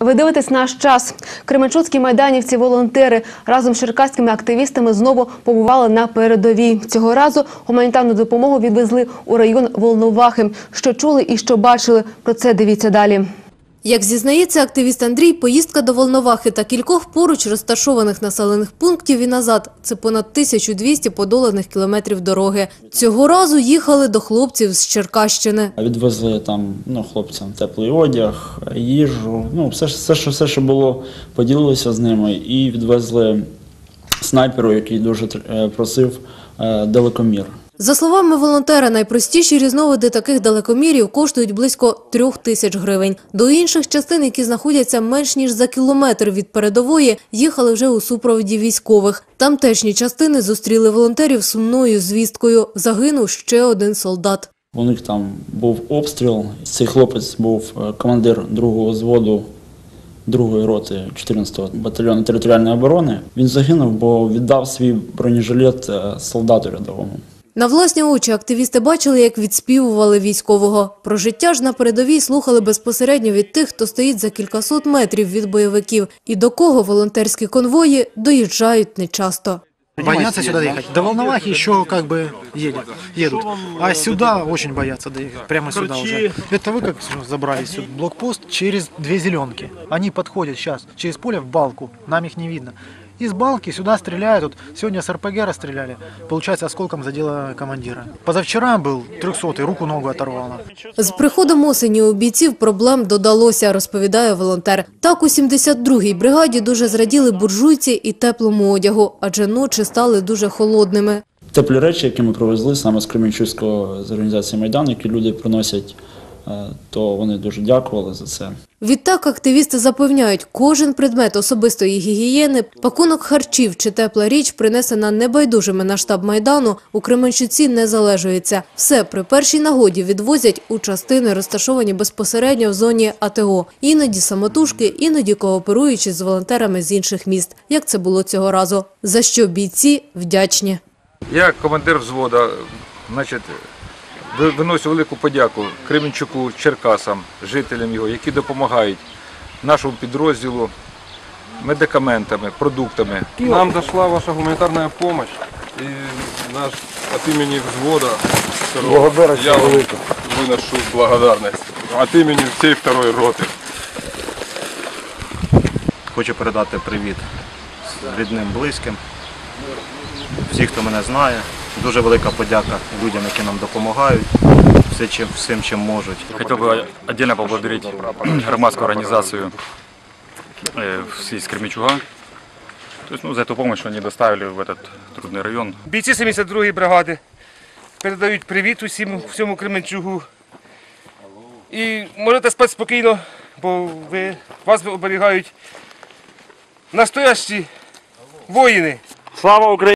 Ви дивитесь наш час. Кременчуцькі майданівці, волонтери разом з черкаськими активістами знову побували на передовій. Цього разу гуманітарну допомогу відвезли у район Волновахи. Що чули і що бачили, про це дивіться далі. Як зізнається активіст Андрій, поїздка до Волновахи та кількох поруч розташованих населених пунктів і назад – це понад 1200 подоланих кілометрів дороги. Цього разу їхали до хлопців з Черкащини. Відвезли там ну, хлопцям теплий одяг, їжу, ну, все, все, що, все, що було, поділилися з ними і відвезли снайперу, який дуже е, просив е, далекомір. За словами волонтера, найпростіші різновиди таких далекомірів коштують близько трьох тисяч гривень. До інших частин, які знаходяться менш ніж за кілометр від передової, їхали вже у супроводі військових. Тамтешні частини зустріли волонтерів сумною звісткою. Загинув ще один солдат. У них там був обстріл. Цей хлопець був е, командир другого зводу другої роти 14-го батальйону територіальної оборони. Він загинув, бо віддав свій бронежилет е, солдату рядовому. На власні очі активісти бачили, як відспівували військового. Про життя ж на передовій слухали безпосередньо від тих, хто стоїть за кількасот метрів від бойовиків, і до кого волонтерські конвої доїжджають нечасто. Боятся сюда ехать. До Волновахи еще как бы едет, едут. А сюда очень боятся доехать. Прямо сюда уже. Это вы как забрали сюда? Блокпост через две зеленки. Они подходят сейчас через поле в балку. Нам их не видно. Из балки сюда стреляют. Вот сегодня с РПГ расстреляли. Получается, осколком задело командира. Позавчера был 300 руку-ногу оторвало. З приходом осені у бійців проблем додалося, розповідає волонтер. Так у 72-й бригаді дуже зраділи буржуйці і теплому одягу, адже ночі стали дуже холодними. Теплі речі, які ми привезли саме з Кременчуцького з організації Майдан, які люди приносять, то вони дуже дякували за це. Відтак активісти запевняють, кожен предмет особистої гігієни, пакунок харчів чи тепла річ, принесена небайдужими на штаб Майдану, у Кременчуці не залежується. Все при першій нагоді відвозять у частини, розташовані безпосередньо в зоні АТО. Іноді самотужки, іноді кооперуючи з волонтерами з інших міст, як це було цього разу. За що бійці вдячні. Я командир взвода, значить, виношу велику подяку Кременчуку, Черкасам, жителям його, які допомагають нашому підрозділу медикаментами, продуктами. Нам дошла ваша гуманитарная помощь, и наш от имени взвода второго, я вам выношу благодарность от имени всей второй роты. Хочу передати привіт рідним, близьким, всі, хто мене знає. Дуже велика подяка людям, які нам допомагають, все, чим, всім, чим можуть. Хотел бы отдельно поблагодарить громадскую организацию э, из Кременчуга. То есть, ну, за эту помощь, что они доставили в этот трудный район. Бійці 72-ї бригади передають привіт усім всьому Кременчугу. І можете спати спокійно, бо ви, вас оберігають настоящі воїни. Слава Украине!